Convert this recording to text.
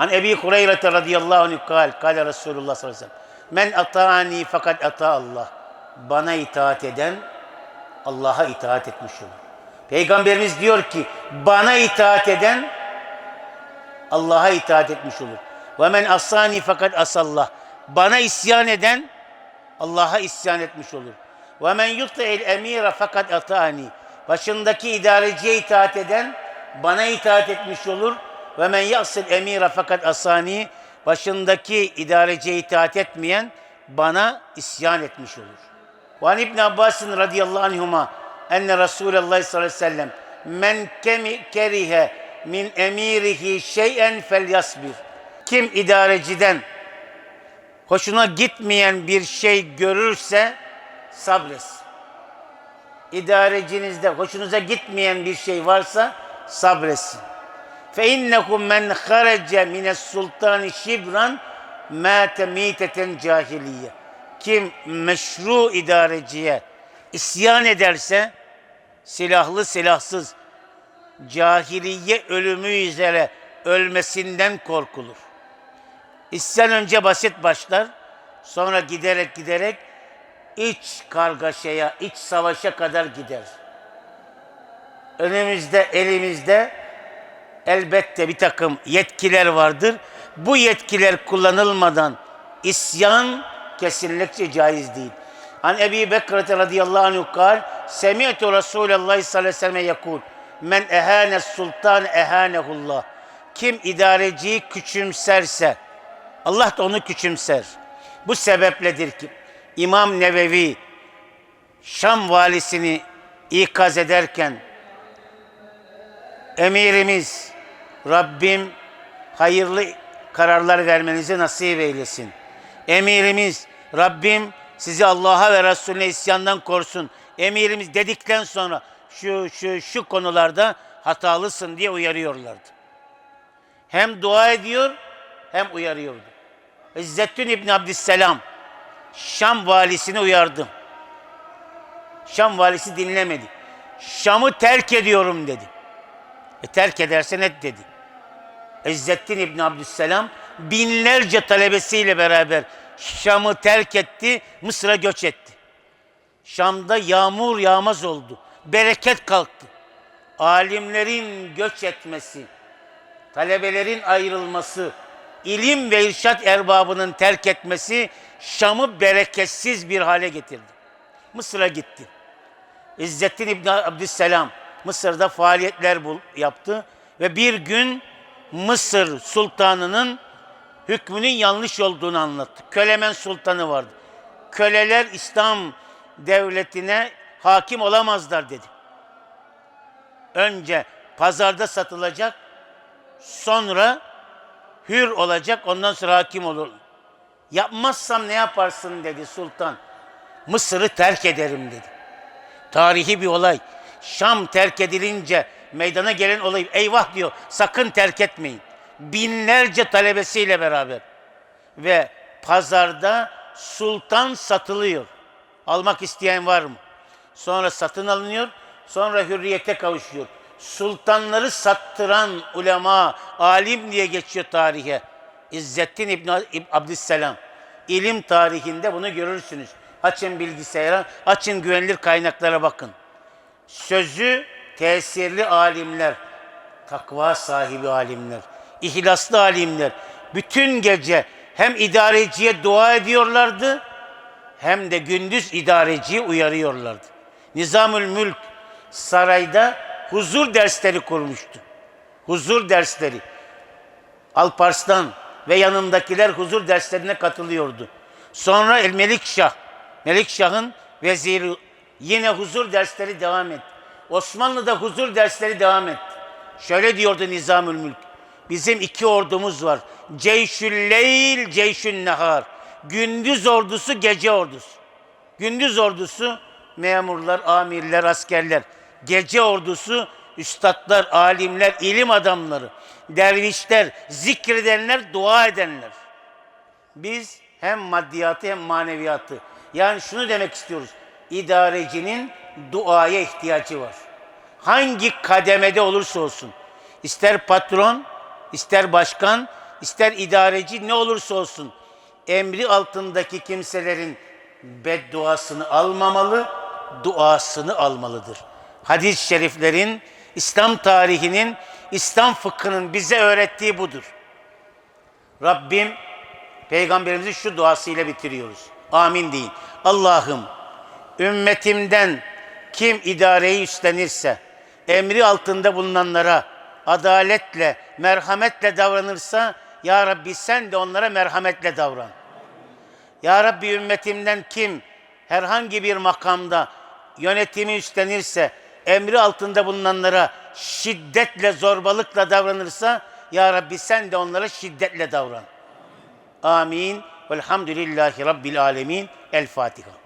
An Ebi Hureyre radıyallahu anh kal, kale Resulullah sallallahu aleyhi ve sellem. Men ata'ani fakat ata Allah. Bana itaat eden Allah'a itaat etmiş olur. Peygamberimiz diyor ki bana itaat eden Allah'a itaat etmiş olur. Ve men asani fakat asallah. Bana isyan eden Allah'a isyan etmiş olur. Ve men yut'il emire fakat atani. Başındaki idareciye itaat eden bana itaat etmiş olur. Ve men yasil emire fakat asani. Başındaki idareciye itaat etmeyen bana isyan etmiş olur. Ve an İbn Abbas'ın radıyallahu anhuma enne Resulullah sallallahu aleyhi ve sellem men kemi kerihe min emirihi şeyen fel yasbir. Kim idareciden hoşuna gitmeyen bir şey görürse sabretsin. İdarecinizde hoşunuza gitmeyen bir şey varsa sabretsin. İnnekum men kharaca mines sultani şibran mâte mîteten cahiliye. Kim meşru idareciye isyan ederse silahlı silahsız cahiliye ölümü üzere ölmesinden korkulur. İsyan önce basit başlar, sonra giderek giderek iç kargaşaya, iç savaşa kadar gider. Önümüzde, elimizde elbette bir takım yetkiler vardır. Bu yetkiler kullanılmadan isyan kesinlikle caiz değil. An Ebi Bekir radıyallahu anh kal, Semi'tu Resulallah sallallahu aleyhi ve sellem yakul, men ehane sultan ehanehullah. Kim idareciyi küçümserse, Allah da onu küçümser. Bu sebepledir ki İmam Nevevi Şam valisini ikaz ederken emirimiz Rabbim hayırlı kararlar vermenizi nasip eylesin. Emirimiz Rabbim sizi Allah'a ve Resulüne isyandan korusun. Emirimiz dedikten sonra şu şu şu konularda hatalısın diye uyarıyorlardı. Hem dua ediyor hem uyarıyordu. İzzettin İbni Abdüsselam Şam valisini uyardı. Şam valisi dinlemedi. Şam'ı terk ediyorum dedi. E terk edersen et dedi. İzzettin İbni Abdüsselam binlerce talebesiyle beraber Şam'ı terk etti, Mısır'a göç etti. Şam'da yağmur yağmaz oldu. Bereket kalktı. Alimlerin göç etmesi, talebelerin ayrılması, ilim ve irşat erbabının terk etmesi Şam'ı bereketsiz bir hale getirdi. Mısır'a gitti. İzzettin İbni Abdüsselam Mısır'da faaliyetler yaptı ve bir gün Mısır sultanının hükmünün yanlış olduğunu anlattı. Kölemen sultanı vardı. Köleler İslam devletine hakim olamazlar dedi. Önce pazarda satılacak, sonra hür olacak, ondan sonra hakim olur. Yapmazsam ne yaparsın dedi sultan. Mısır'ı terk ederim dedi. Tarihi bir olay. Şam terk edilince meydana gelen olay eyvah diyor sakın terk etmeyin. Binlerce talebesiyle beraber ve pazarda sultan satılıyor. Almak isteyen var mı? Sonra satın alınıyor, sonra hürriyete kavuşuyor. Sultanları sattıran ulema, alim diye geçiyor tarihe. İzzettin İbn İb- Abdüsselam. İlim tarihinde bunu görürsünüz. Açın bilgisayara, açın güvenilir kaynaklara bakın. Sözü tesirli alimler, takva sahibi alimler, ihlaslı alimler bütün gece hem idareciye dua ediyorlardı hem de gündüz idareciyi uyarıyorlardı. Nizamül Mülk sarayda huzur dersleri kurmuştu. Huzur dersleri. Alparslan ve yanındakiler huzur derslerine katılıyordu. Sonra El Melikşah, Melikşah'ın veziri yine huzur dersleri devam etti. Osmanlı'da huzur dersleri devam etti. Şöyle diyordu Nizamül Mülk. Bizim iki ordumuz var. Ceyşül leyl, ceyşün nehar. Gündüz ordusu, gece ordusu. Gündüz ordusu memurlar, amirler, askerler. Gece ordusu üstadlar, alimler, ilim adamları, dervişler, zikredenler, dua edenler. Biz hem maddiyatı hem maneviyatı. Yani şunu demek istiyoruz. İdarecinin duaya ihtiyacı var. Hangi kademede olursa olsun. ister patron, ister başkan, ister idareci ne olursa olsun emri altındaki kimselerin bedduasını almamalı, duasını almalıdır. Hadis-i şeriflerin, İslam tarihinin, İslam fıkhının bize öğrettiği budur. Rabbim peygamberimizi şu duasıyla bitiriyoruz. Amin deyin. Allah'ım ümmetimden kim idareyi üstlenirse, emri altında bulunanlara adaletle, merhametle davranırsa, Ya Rabbi sen de onlara merhametle davran. Ya Rabbi ümmetimden kim herhangi bir makamda yönetimi üstlenirse, emri altında bulunanlara şiddetle, zorbalıkla davranırsa, Ya Rabbi sen de onlara şiddetle davran. Amin. Velhamdülillahi Rabbil alemin. El Fatiha.